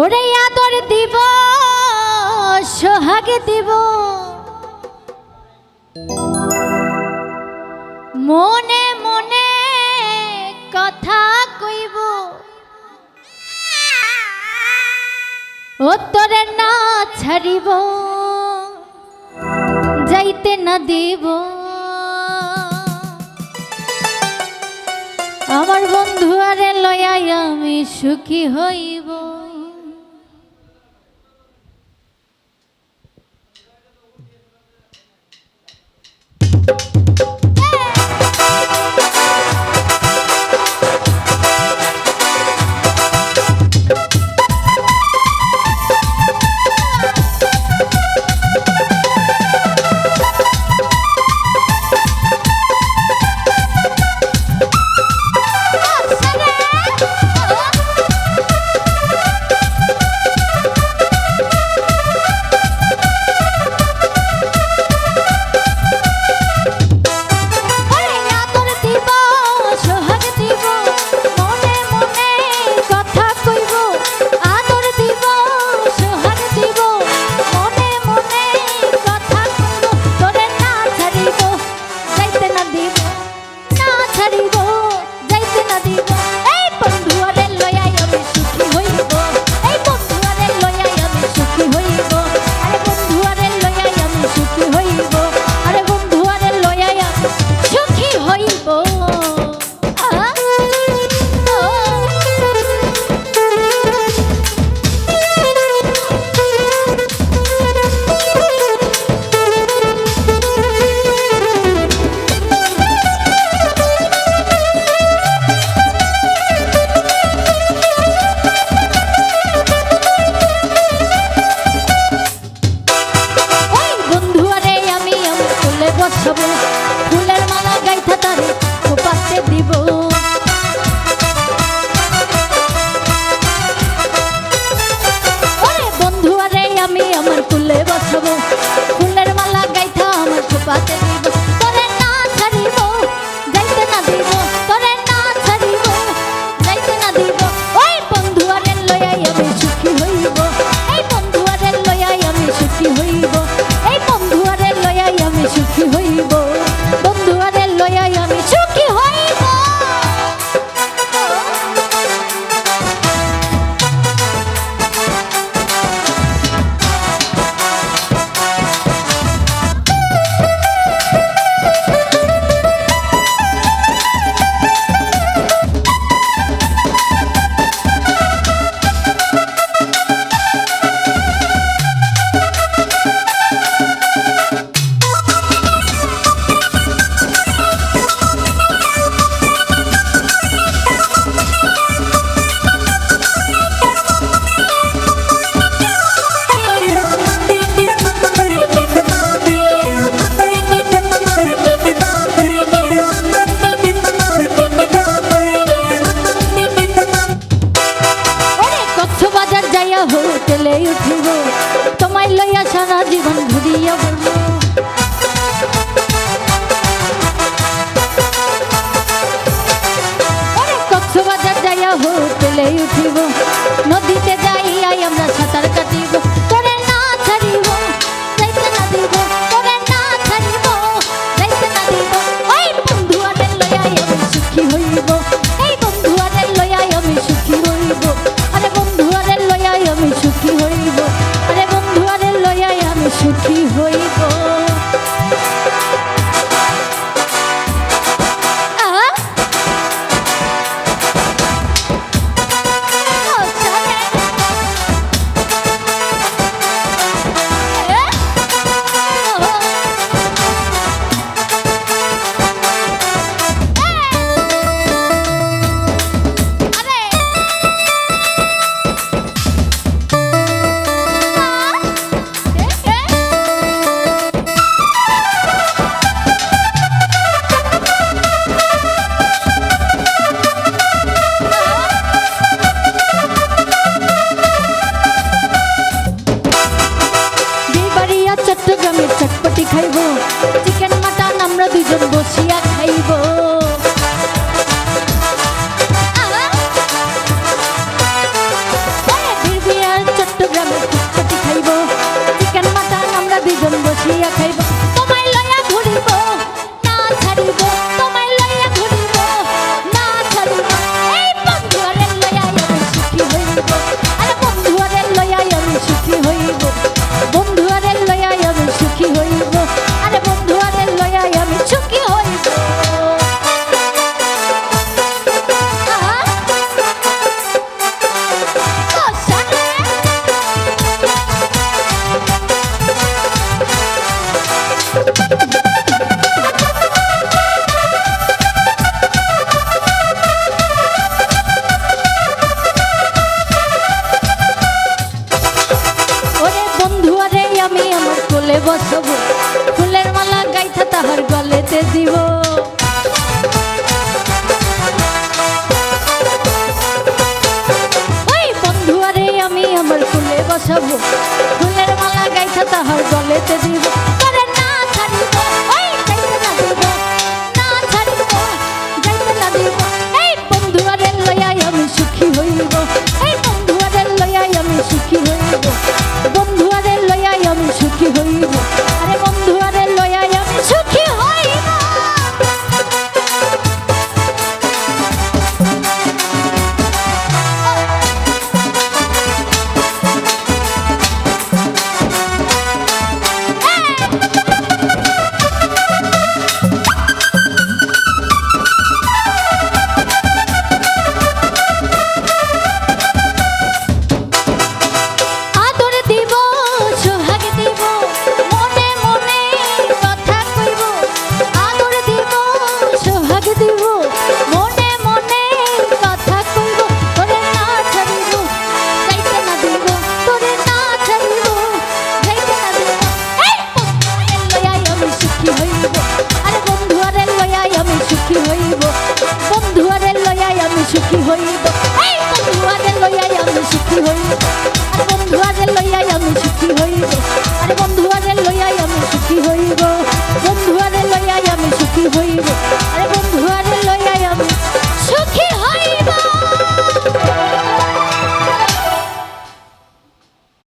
ওরে আদর দিব, সোহাগ দিব। মনে মনে কথা কইব। ও তোরে না ছাড়িব, যাইতে না দিব। আমার বন্ধু আরে লয়াই আমি সুখী হইব। যাইয়া হোটেলে উঠিব তোমায় লইয়া সারা জীবন ঘুরিয়া বলব কক্সবাজার যাইয়া হোটেলে উঠিব নদী হাতে দিব। ওই বন্ধু, আরে আমি আমার ফুলে বসাবো। ফুলের মালা গাইছে তাহার গলেতে দিব। সুখী হইব বন্ধুয়ারে